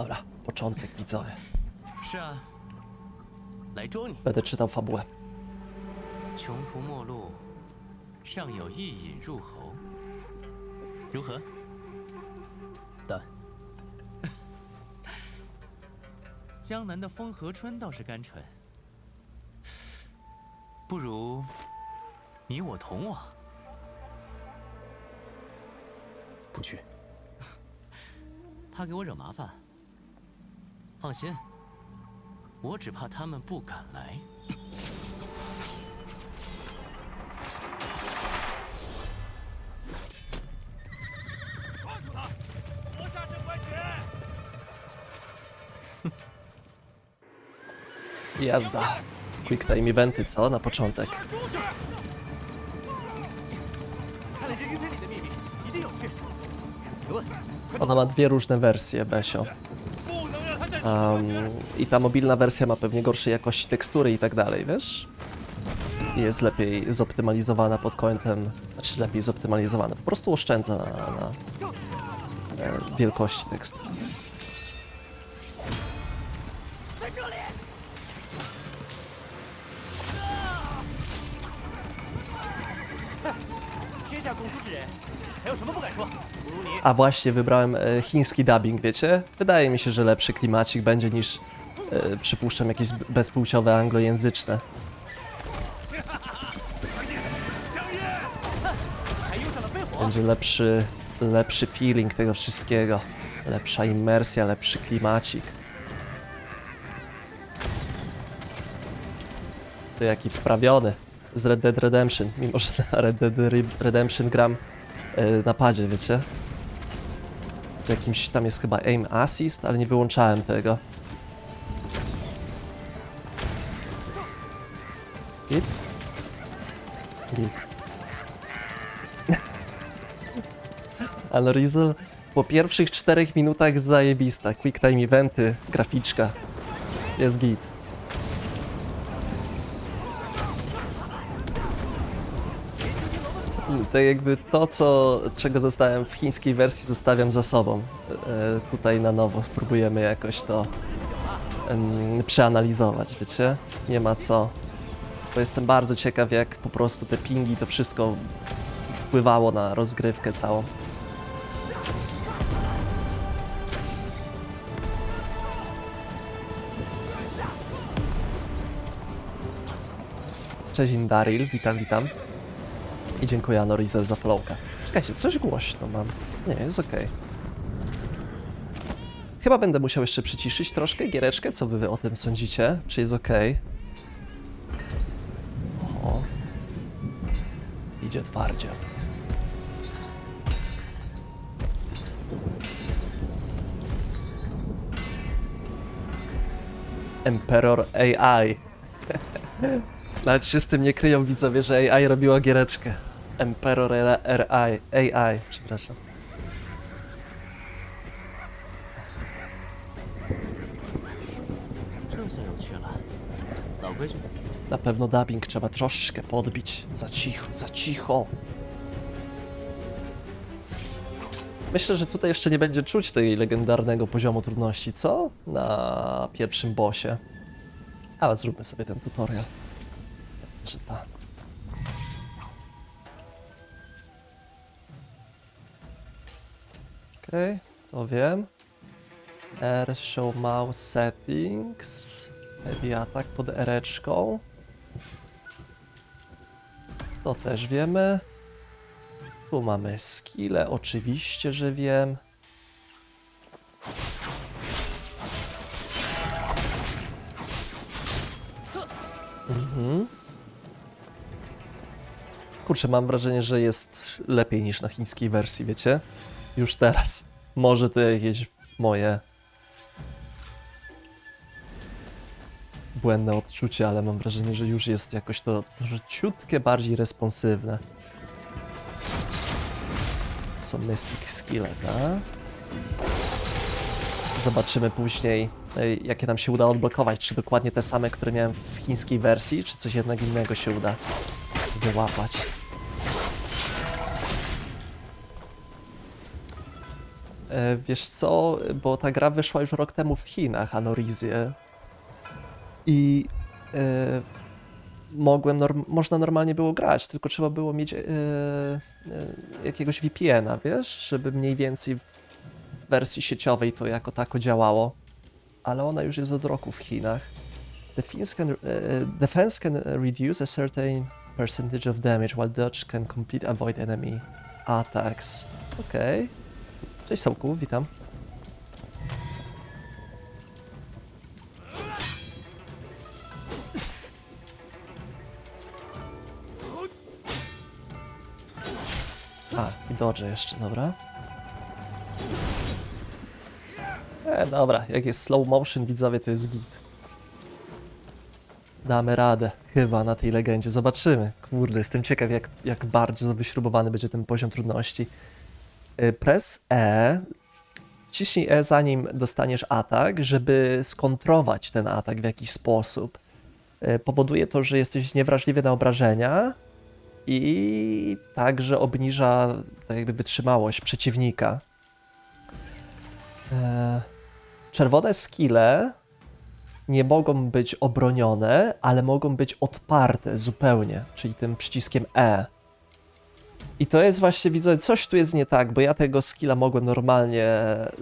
Dobra, początek widzowie. 是啊，来捉你。Będę czytał fabułę. 穷途末路，尚有一饮入喉，如何？但江南的风和春倒是甘醇，不如你我同往。不去。怕给我惹麻烦？放心，我只怕他们不敢来。 Jazda. Quick time eventy, co? Na początek. 看来这玉佩里的秘密一定有趣。别问， Ona ma dwie różne wersje, Besio. Um, I ta mobilna wersja ma pewnie gorszej jakości tekstury i tak dalej, wiesz? Jest lepiej zoptymalizowana pod kątem, znaczy lepiej zoptymalizowana, po prostu oszczędza na, na, na wielkości tekstu. A właśnie wybrałem e, chiński dubbing, wiecie? Wydaje mi się, że lepszy klimacik będzie niż e, przypuszczam jakieś bezpłciowe anglojęzyczne. Będzie lepszy, lepszy feeling tego wszystkiego. Lepsza imersja, lepszy klimacik. To jaki wprawiony z Red Dead Redemption, mimo że na Red Dead Redemption gram e, na padzie, wiecie? Z jakimś, tam jest chyba aim assist, ale nie wyłączałem tego. Git? Git. Unreal po pierwszych czterech minutach zajebista. Quick time eventy, graficzka. Jest git. Tak jakby to, co, czego zostałem w chińskiej wersji, zostawiam za sobą. E, tutaj na nowo próbujemy jakoś to przeanalizować, wiecie? Nie ma co. Bo jestem bardzo ciekaw, jak po prostu te pingi, to wszystko wpływało na rozgrywkę całą. Cześć Indaril, witam, witam. I dziękuję Anorizel za followka. Czekajcie, coś głośno mam. Nie, jest okej. Chyba będę musiał jeszcze przyciszyć troszkę giereczkę, co wy o tym sądzicie? Czy jest okej? O. Idzie twardzie. Emperor AI. Nawet się z tym nie kryją widzowie, że AI robiła giereczkę. Emperor RI, AI, przepraszam. Na pewno dubbing trzeba troszkę podbić. Za cicho, za cicho. Myślę, że tutaj jeszcze nie będzie czuć tej legendarnego poziomu trudności, co? Na pierwszym bosie. Ale zróbmy sobie ten tutorial. Że. Tak. Okej, to wiem. R show mouse settings. Heavy attack pod ereczką. To też wiemy. Tu mamy skille, oczywiście, że wiem. Mhm. Kurczę, mam wrażenie, że jest lepiej niż na chińskiej wersji, wiecie? Już teraz. Może to jakieś moje błędne odczucie, ale mam wrażenie, że już jest jakoś to ciutkie bardziej responsywne. Są Mystic Skille, tak? Zobaczymy później, ej, jakie nam się uda odblokować. Czy dokładnie te same, które miałem w chińskiej wersji, czy coś jednak innego się uda wyłapać. Wiesz co, bo ta gra wyszła już rok temu w Chinach, Anorizję. I e, mogłem, norm- można normalnie było grać, tylko trzeba było mieć e, e, jakiegoś VPN-a, wiesz, żeby mniej więcej w wersji sieciowej to jako tako działało. Ale ona już jest od roku w Chinach. Defense can, e, can reduce a certain percentage of damage, while dodge can complete avoid enemy attacks. Okej. Cześć Sołku, witam. A, i dodge jeszcze, dobra. E, dobra, jak jest slow motion, widzowie, to jest git. Damy radę, chyba, na tej legendzie. Zobaczymy. Kurde, jestem ciekaw, jak, jak bardzo wyśrubowany będzie ten poziom trudności. Y, Press E, wciśnij E zanim dostaniesz atak, żeby skontrować ten atak w jakiś sposób. Y, Powoduje to, że jesteś niewrażliwy na obrażenia i także obniża tak jakby wytrzymałość przeciwnika. E, Czerwone skille nie mogą być obronione, ale mogą być odparte zupełnie, czyli tym przyciskiem E. I to jest właśnie, widzę, coś tu jest nie tak, bo ja tego skilla mogłem normalnie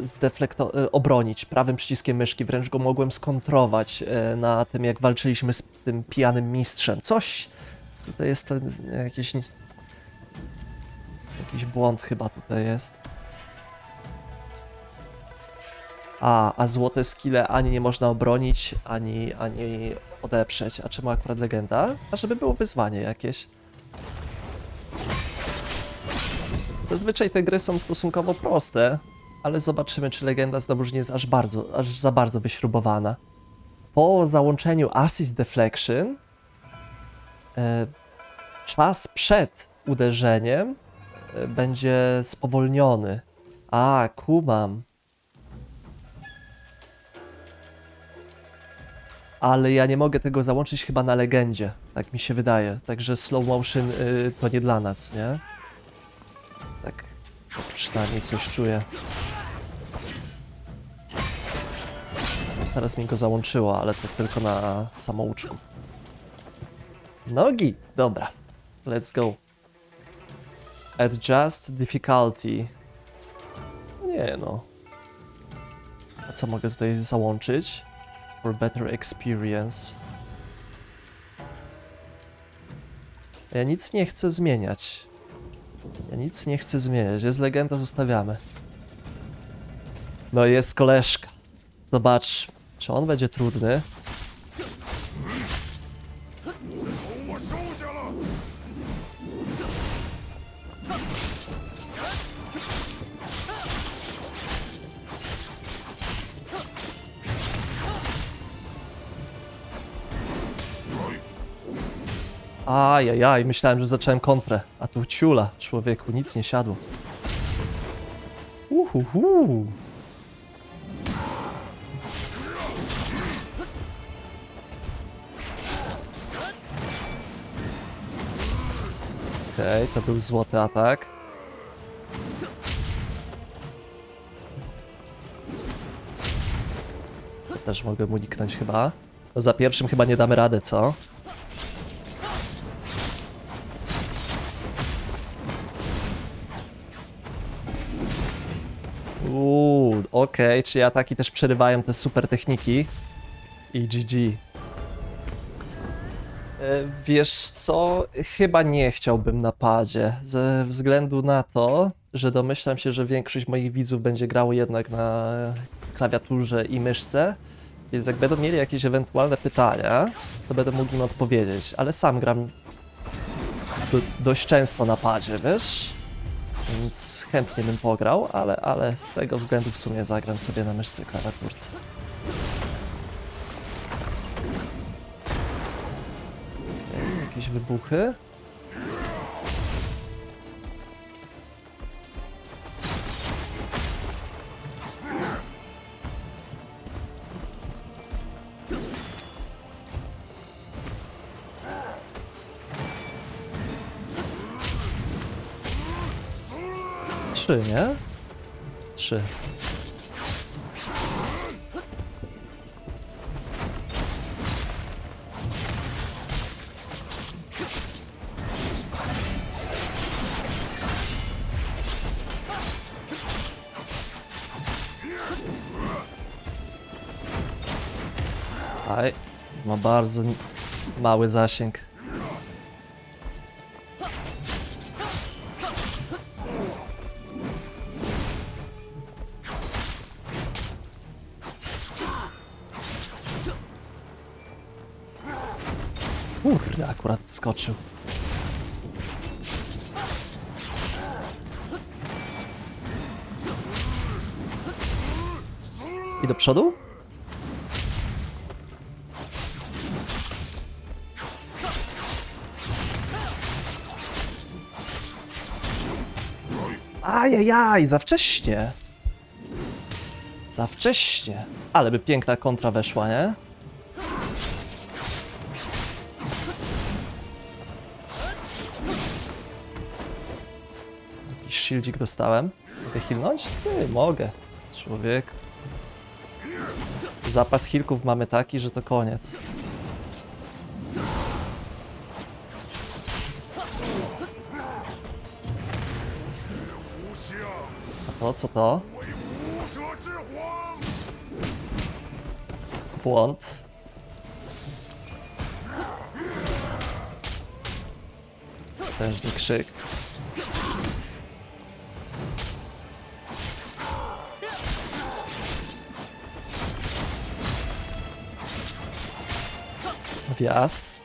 zdeflekto- e, obronić prawym przyciskiem myszki, wręcz go mogłem skontrować e, na tym, jak walczyliśmy z tym pijanym mistrzem. Coś tutaj jest ten, jakiś jakiś błąd chyba tutaj jest. A, a złote skille ani nie można obronić, ani, ani odeprzeć. A czemu akurat legenda? A żeby było wyzwanie jakieś. Zazwyczaj te gry są stosunkowo proste, ale zobaczymy, czy legenda znowuż nie jest aż, bardzo, aż za bardzo wyśrubowana. Po załączeniu Assist Deflection e, czas przed uderzeniem e, będzie spowolniony. A, kumam. Ale ja nie mogę tego załączyć chyba na legendzie, tak mi się wydaje. Także slow motion y, to nie dla nas, nie? Przynajmniej coś czuję. Teraz mi go załączyło, ale to tylko na samouczku. Nogi, dobra. Let's go. Adjust difficulty. Nie no. A co mogę tutaj załączyć? For better experience. Ja nic nie chcę zmieniać. Ja nic nie chcę zmieniać. Jest legenda, zostawiamy. No i jest koleżka. Zobacz, czy on będzie trudny. Ajajaj, myślałem, że zacząłem kontrę. A tu ciula, człowieku, nic nie siadło. Uhuhu. Okej, to był złoty atak. Też mogę uniknąć chyba. No za pierwszym chyba nie damy rady, co? Uuu, okej, czyli ataki też przerywają te super techniki. I GG. E, Wiesz co? Chyba nie chciałbym na padzie, ze względu na to, że domyślam się, że większość moich widzów będzie grało jednak na klawiaturze i myszce, więc jak będą mieli jakieś ewentualne pytania, to będę mógł im odpowiedzieć, ale sam gram do, dość często na padzie, wiesz? Więc chętnie bym pograł, ale, ale z tego względu w sumie zagram sobie na myszce klawiaturce. Okej, jakieś wybuchy. Trzy, nie? trzy. Aj, ma bardzo mały zasięg. Akurat skoczył. I do przodu? Ajajaj, za wcześnie. Za wcześnie. Ale by piękna kontra weszła, nie? Shieldzik dostałem. Mogę healnąć? Ty, mogę. Człowiek. Zapas healków mamy taki, że to koniec. A to co to? Błąd. Potężny krzyk. Wjazd. Okej.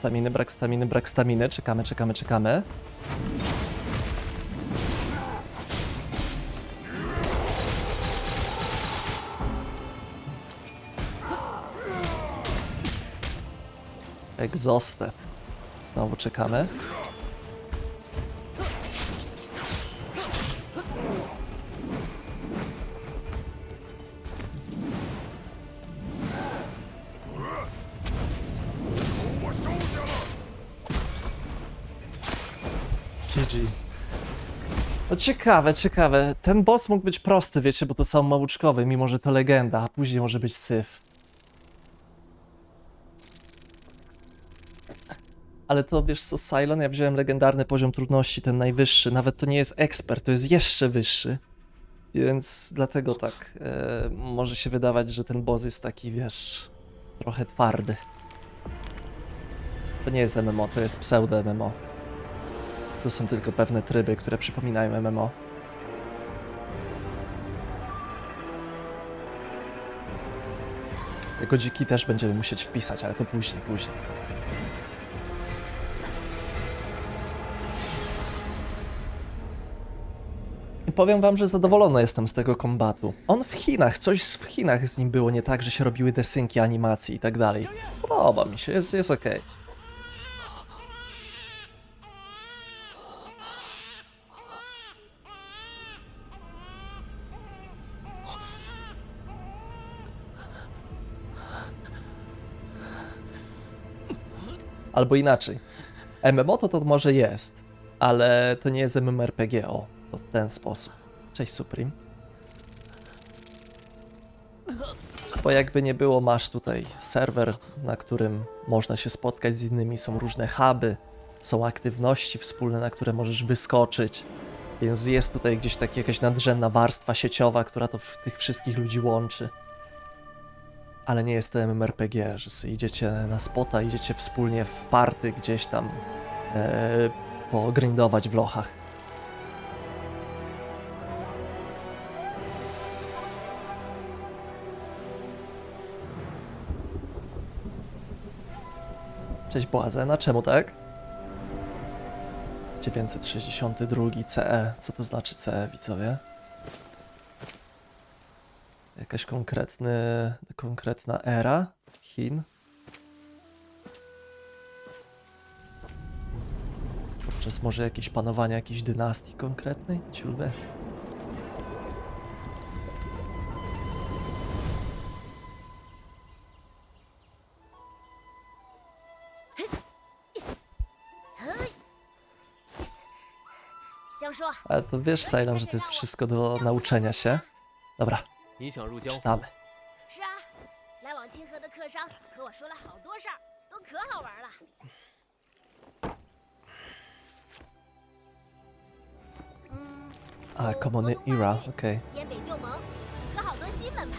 Staminy, brak staminy, brak staminy. Czekamy, czekamy, czekamy. Exhausted. Znowu czekamy. Ciekawe, ciekawe. Ten boss mógł być prosty, wiecie, bo to są małuczkowy, mimo że to legenda, a później może być syf. Ale to wiesz co, Cylon, ja wziąłem legendarny poziom trudności, ten najwyższy. Nawet to nie jest ekspert, to jest jeszcze wyższy. Więc dlatego tak e, może się wydawać, że ten boss jest taki, wiesz, trochę twardy. To nie jest MMO, to jest pseudo MMO. Tu są tylko pewne tryby, które przypominają MMO. Tego dziki też będziemy musieć wpisać, ale to później, później. Powiem wam, że zadowolony jestem z tego kombatu. On w Chinach, coś w Chinach z nim było nie tak, że się robiły desynki animacji i tak dalej. Podoba mi się, jest, jest okej. Albo inaczej. MMO to to może jest, ale to nie jest MMORPG, o, to w ten sposób. Cześć Supreme. Bo jakby nie było, masz tutaj serwer, na którym można się spotkać z innymi, są różne huby, są aktywności wspólne, na które możesz wyskoczyć, więc jest tutaj gdzieś tak jakaś nadrzędna warstwa sieciowa, która to tych wszystkich ludzi łączy ale nie jest to że idziecie na spota, idziecie wspólnie w party gdzieś tam e, pogrindować w lochach. Cześć Błazena, czemu tak? 962 CE, co to znaczy CE widzowie? Jakaś konkretny, konkretna era Chin? Podczas może jakieś panowania jakiejś dynastii konkretnej? 叔，Ale to wiesz, Sajlam, że to jest wszystko do nauczenia się. Dobra, 你想入江湖？ czytamy. 是啊，来往清河的客商和我说了好多事儿，都可好玩了。嗯， A, Common Era, okej. 燕北旧盟和好多新门派。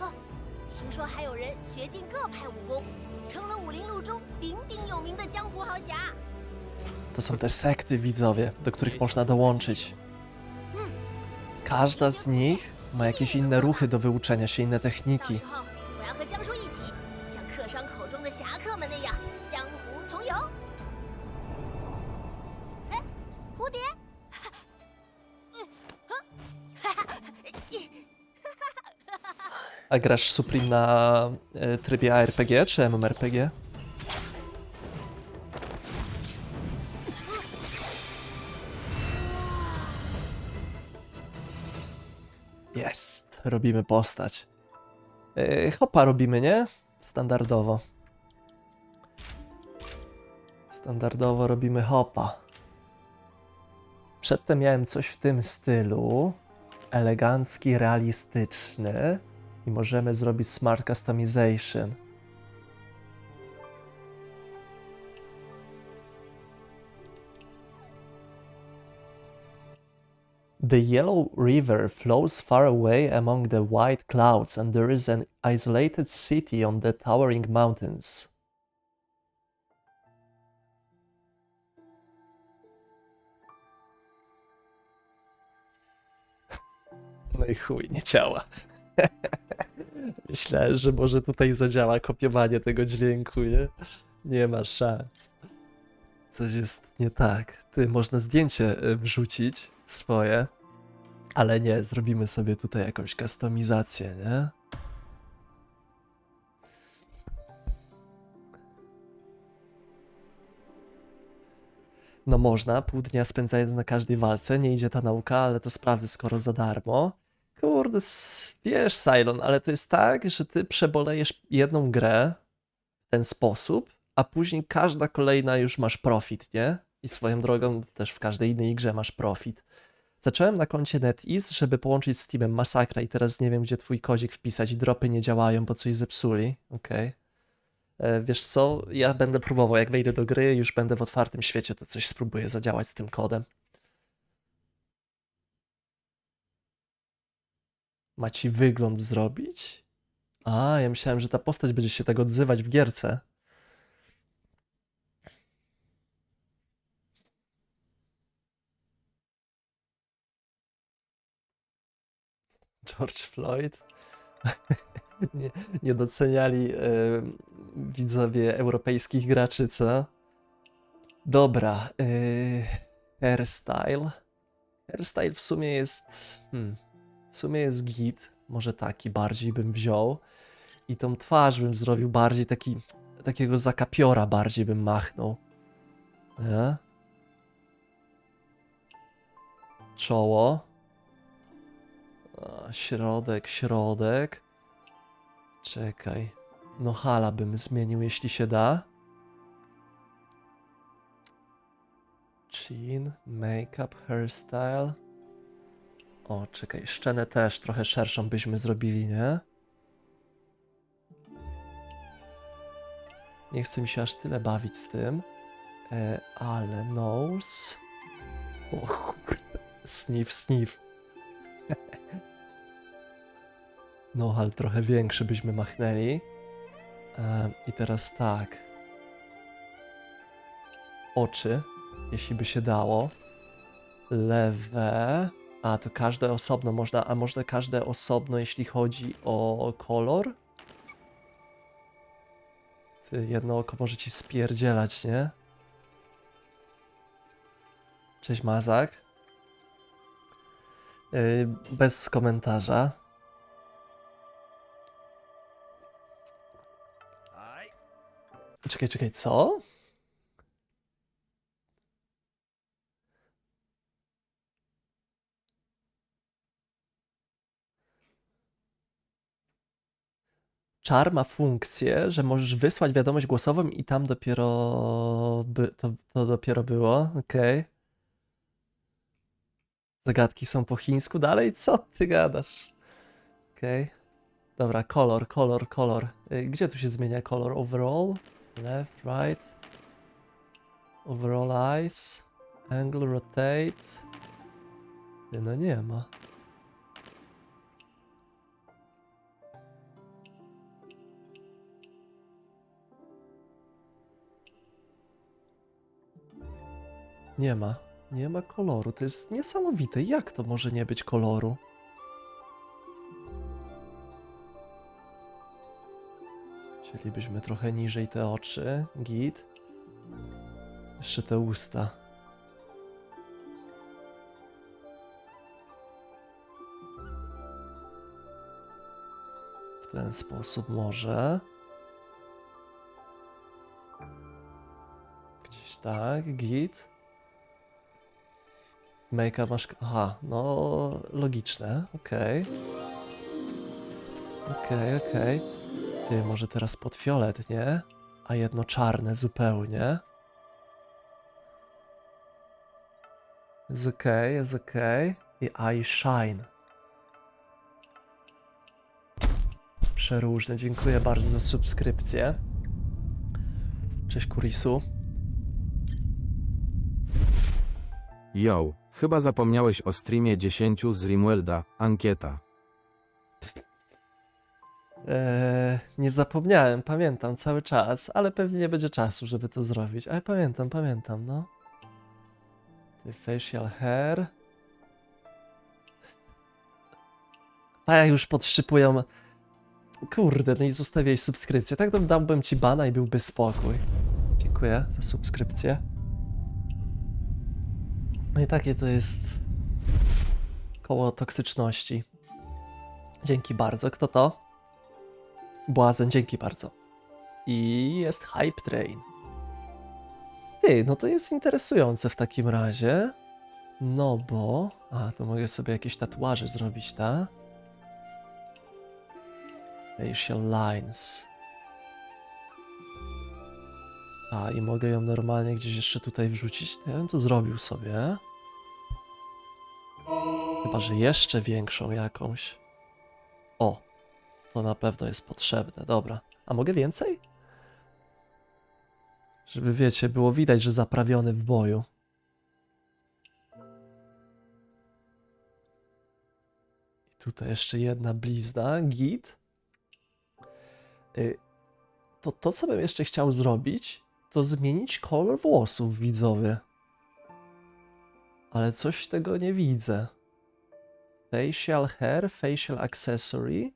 哦，听说还有人学尽各派武功，成了武林路中鼎鼎有名的江湖豪侠。 To są te sekty, widzowie, do których można dołączyć. Każda z nich ma jakieś inne ruchy do wyuczenia się, inne techniki. A grasz Supreme na e, trybie ARPG czy MMRPG? Robimy postać. E, hopa robimy, nie? Standardowo. Standardowo robimy hopa. Przedtem miałem coś w tym stylu. Elegancki, realistyczny. I możemy zrobić smart customization. The Yellow River flows far away among the white clouds, and there is an isolated city on the towering mountains. No i chuj, nie działa. Myślałem, że może tutaj zadziała kopiowanie tego dźwięku, nie? Nie ma szans. Coś jest nie tak. Ty, można zdjęcie y, wrzucić swoje, ale nie, zrobimy sobie tutaj jakąś kustomizację, nie? No można, pół dnia spędzając na każdej walce, nie idzie ta nauka, ale to sprawdzę skoro za darmo. Kurde, wiesz, Cylon, ale to jest tak, że ty przebolejesz jedną grę w ten sposób, a później każda kolejna już masz profit, nie? I swoją drogą też w każdej innej grze masz profit. Zacząłem na koncie NetEase, żeby połączyć z Steamem masakra i teraz nie wiem, gdzie twój kozik wpisać. Dropy nie działają, bo coś zepsuli. Okej. E, Wiesz co, ja będę próbował, jak wejdę do gry, już będę w otwartym świecie, to coś spróbuję zadziałać z tym kodem. Ma ci wygląd zrobić? A, ja myślałem, że ta postać będzie się tak odzywać w gierce. George Floyd? nie, nie doceniali e, widzowie europejskich graczy, co? Dobra, e, hairstyle. Hairstyle w sumie jest. Hmm, w sumie jest git. Może taki bardziej bym wziął. I tą twarz bym zrobił bardziej taki. Takiego zakapiora bardziej bym machnął. Nie? Czoło. A, środek, środek. Czekaj. No hala bym zmienił, jeśli się da. Chin, make-up, hairstyle. O, czekaj, szczenę też trochę szerszą byśmy zrobili, nie? Nie chce mi się aż tyle bawić z tym. E, ale nose. O kurde. Sniff, sniff. No, ale trochę większy byśmy machnęli. E, I teraz tak. Oczy, jeśli by się dało. Lewe. A, to każde osobno można, a można każde osobno, jeśli chodzi o kolor? Ty, jedno oko może ci spierdzielać, nie? Cześć Mazak. Yy, bez komentarza. Czekaj, czekaj, co? Czar ma funkcję, że możesz wysłać wiadomość głosową i tam dopiero by, to, to dopiero było. Okej. Zagadki są po chińsku dalej? Co ty gadasz? Okej. Dobra, kolor, kolor, kolor. Y, Gdzie tu się zmienia kolor? Overall? Left, right. Overall eyes. Angle, rotate. Ty, no nie ma. Nie ma. Nie ma koloru. To jest niesamowite. Jak to może nie być koloru? Chcielibyśmy trochę niżej te oczy. Git. Jeszcze te usta. W ten sposób może. Gdzieś tak, git. Make-up masz... Aha, no logiczne, okej. Okej, okej. Może teraz pod fiolet, nie? A jedno czarne zupełnie. Jest okej, jest okej. I eye shine. Przeróżne, dziękuję bardzo za subskrypcję. Cześć Kurisu. Yo, chyba zapomniałeś o streamie 10 z Rimwelda, ankieta. Eee, nie zapomniałem, pamiętam cały czas, ale pewnie nie będzie czasu, żeby to zrobić. Ale pamiętam, pamiętam, no. The facial hair. A ja już podszczypują. Kurde, no i zostawiłeś subskrypcję. Tak to dałbym ci bana i byłby spokój. Dziękuję za subskrypcję. No i takie to jest koło toksyczności. Dzięki bardzo. Kto to? Błazen, dzięki bardzo. I jest Hype Train. Ty, no to jest interesujące w takim razie. No bo... A, to mogę sobie jakieś tatuaże zrobić, ta? Facial lines. A, i mogę ją normalnie gdzieś jeszcze tutaj wrzucić. To ja bym to zrobił sobie. Chyba, że jeszcze większą jakąś. O, to na pewno jest potrzebne, dobra. A mogę więcej? Żeby wiecie, było widać, że zaprawiony w boju. I tutaj jeszcze jedna blizna, git. Y, To to, co bym jeszcze chciał zrobić, to zmienić kolor włosów, widzowie. Ale coś tego nie widzę. Facial hair, facial accessory.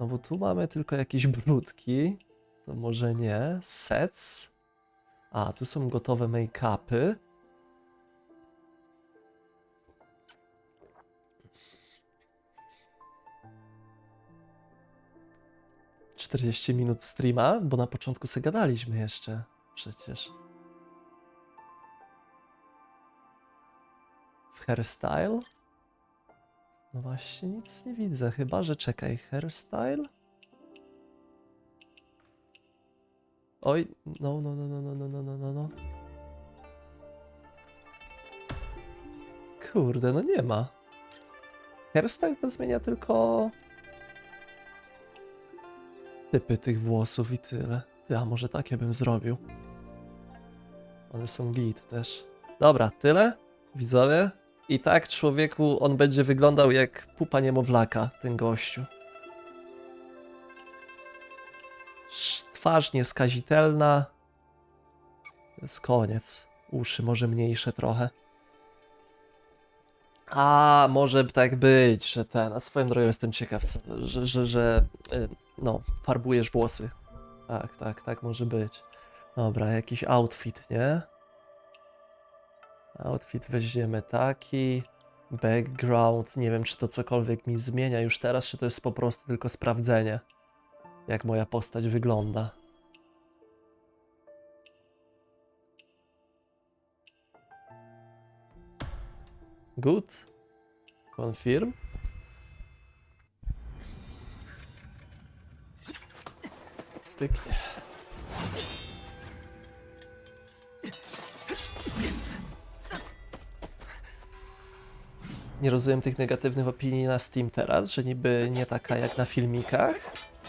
No bo tu mamy tylko jakieś brudki. To może nie. Sets. A, tu są gotowe make-upy. Czterdzieści minut streama, bo na początku se gadaliśmy jeszcze. Przecież. W hairstyle? No właśnie, nic nie widzę. Chyba, że czekaj, hairstyle? Oj, no, no, no, no, no, no, no, no, no, no. Kurde, no nie ma. Hairstyle to zmienia tylko typy tych włosów i tyle. Ty, a może takie bym zrobił. One są git też. Dobra, tyle, widzowie. I tak, człowieku, on będzie wyglądał jak pupa niemowlaka, ten gościu. Twarz nieskazitelna. To jest koniec. Uszy może mniejsze trochę. A, może tak być, że ten. A swoją drogą jestem ciekaw, co, że, że, że y, no, farbujesz włosy Tak, tak, tak może być. Dobra, jakiś outfit, nie? Outfit weźmiemy taki. Background. Nie wiem, czy to cokolwiek mi zmienia już teraz, czy to jest po prostu tylko sprawdzenie, jak moja postać wygląda. Good. Confirm. Styknie. Nie rozumiem tych negatywnych opinii na Steam teraz, że niby nie taka jak na filmikach.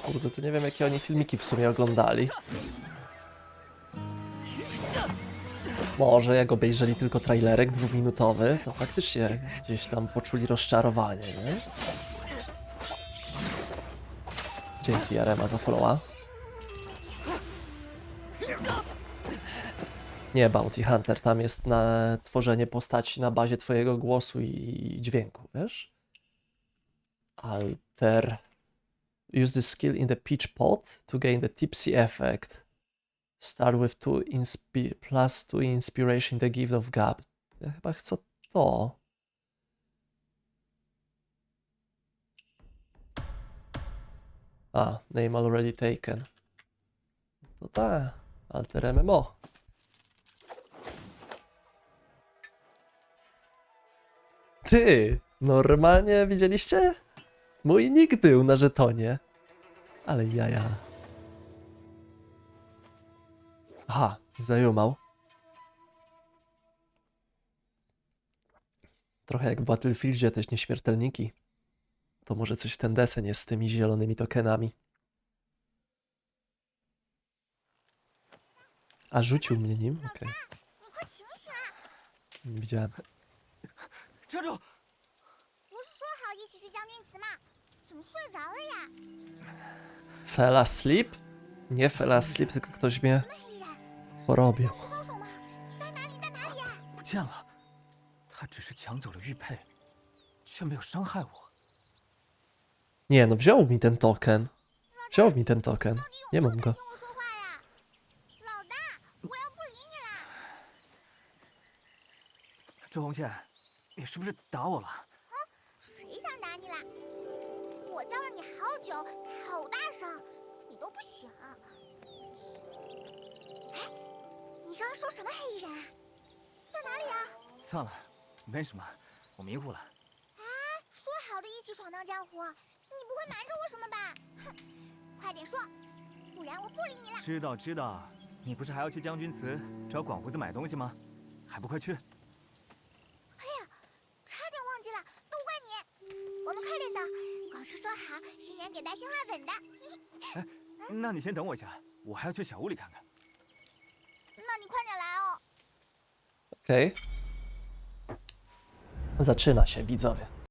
Kurde, to nie wiem jakie oni filmiki w sumie oglądali. Może jak obejrzeli tylko trailerek dwuminutowy, to faktycznie gdzieś tam poczuli rozczarowanie, nie? Dzięki Jarema za followa. Nie, Bounty Hunter, tam jest na tworzenie postaci na bazie twojego głosu i dźwięku, wiesz? Alter. Use the skill in the pitch pot to gain the tipsy effect. Start with two inspi plus two inspiration in the gift of gab. Ja chyba chcę to. A, name already taken. To tak, alter MMO. Ty! Normalnie widzieliście? Mój nick był na żetonie. Ale jaja. Aha, zajumał. Trochę jak w Battlefieldzie też nieśmiertelniki. To może coś ten desen jest z tymi zielonymi tokenami. A rzucił mnie nim? Okej. Okay. Nie widziałem. 站住！不是说好一起去将军祠吗？怎么睡着了呀？ Fell asleep? Nie fell asleep, tylko ktoś mnie 黑人， porobił. 高手吗？在哪里？在哪里呀？不见了，他只是抢走了玉佩，却没有伤害我。 Nie, no wziął mi ten token. Wziął mi ten token. Nie mam go. 听我说话呀！老大，我要不理你了。周红倩， 你是不是打我了？谁想打你了？我叫了你好久，好大声，你都不醒。哎，你刚刚说什么黑衣人啊？在哪里啊？算了，没什么，我迷糊了。说好的一起闯荡江湖，你不会瞒着我什么吧？哼，快点说，不然我不理你了。知道知道，你不是还要去将军祠找广胡子买东西吗？还不快去！差点忘记了，都怪你。我们快点走，广叔说好今年给带新画本的。哎那你先等我一下，我还要去小屋里看看。那你快点来哦。Okej. Zaczyna się, widzowie.